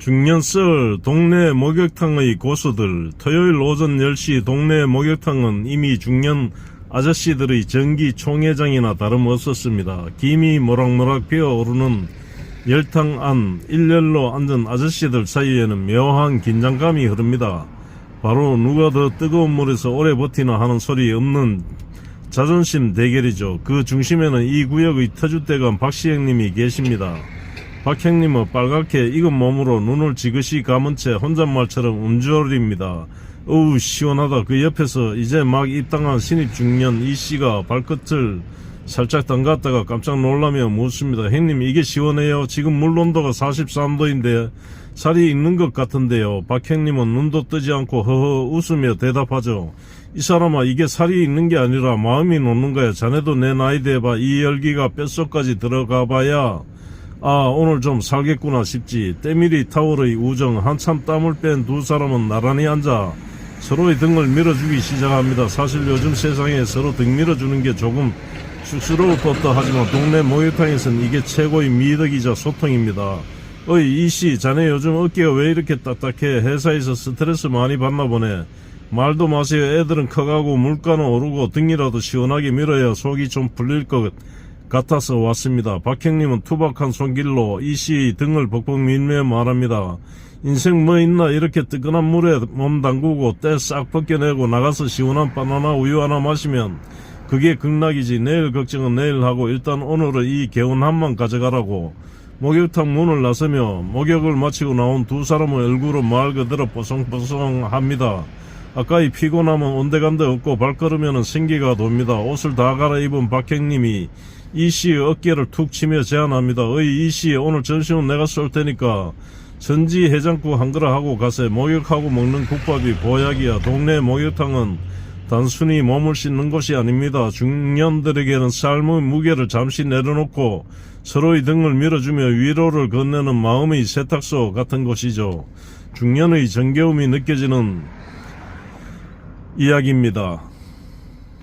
중년썰 동네 목욕탕의 고수들 토요일 오전 10시 동네 목욕탕은 이미 중년 아저씨들의 정기 총회장이나 다름없었습니다. 김이 모락모락 피어오르는 열탕 안 일렬로 앉은 아저씨들 사이에는 묘한 긴장감이 흐릅니다. 바로 누가 더 뜨거운 물에서 오래 버티나 하는 소리 없는 자존심 대결이죠. 그 중심에는 이 구역의 터줏대감 박시영님이 계십니다. 박형님은 빨갛게 익은 몸으로 눈을 지그시 감은 채 혼잣말처럼 음주얼입니다. 어우 시원하다. 그 옆에서 이제 막 입당한 신입 중년 이 씨가 발끝을 살짝 담갔다가 깜짝 놀라며 묻습니다. 형님 이게 시원해요? 지금 물 온도가 43도인데 살이 있는 것 같은데요. 박형님은 눈도 뜨지 않고 허허 웃으며 대답하죠. 이 사람아 이게 살이 있는 게 아니라 마음이 녹는 거야. 자네도 내 나이 돼봐. 이 열기가 뼛속까지 들어가 봐야 아 오늘 좀 살겠구나 싶지. 때밀이 타월의 우정 한참 땀을 뺀 두 사람은 나란히 앉아 서로의 등을 밀어주기 시작합니다. 사실 요즘 세상에 서로 등 밀어주는 게 조금 쑥스러울 법도 하지만 동네 목욕탕에서는 이게 최고의 미덕이자 소통입니다. 어이 이씨 자네 요즘 어깨가 왜 이렇게 딱딱해? 회사에서 스트레스 많이 받나 보네. 말도 마세요. 애들은 커가고 물가는 오르고 등이라도 시원하게 밀어야 속이 좀 풀릴 것 같아서 왔습니다. 박형님은 투박한 손길로 이씨의 등을 벅벅 밀며 말합니다. 인생 뭐 있나 이렇게 뜨끈한 물에 몸 담그고 때 싹 벗겨내고 나가서 시원한 바나나 우유 하나 마시면 그게 극락이지 내일 걱정은 내일 하고 일단 오늘은 이 개운함만 가져가라고 목욕탕 문을 나서며 목욕을 마치고 나온 두 사람의 얼굴은 말 그대로 뽀송뽀송합니다. 아까의 피곤함은 온데간데 없고 발걸으면 생기가 돕니다. 옷을 다 갈아입은 박형님이 이씨의 어깨를 툭 치며 제안합니다. 어이 이씨 오늘 점심은 내가 쏠 테니까 전지 해장국 한 그릇 하고 가세 목욕하고 먹는 국밥이 보약이야. 동네 목욕탕은 단순히 몸을 씻는 곳이 아닙니다. 중년들에게는 삶의 무게를 잠시 내려놓고 서로의 등을 밀어주며 위로를 건네는 마음의 세탁소 같은 곳이죠. 중년의 정겨움이 느껴지는 이야기입니다.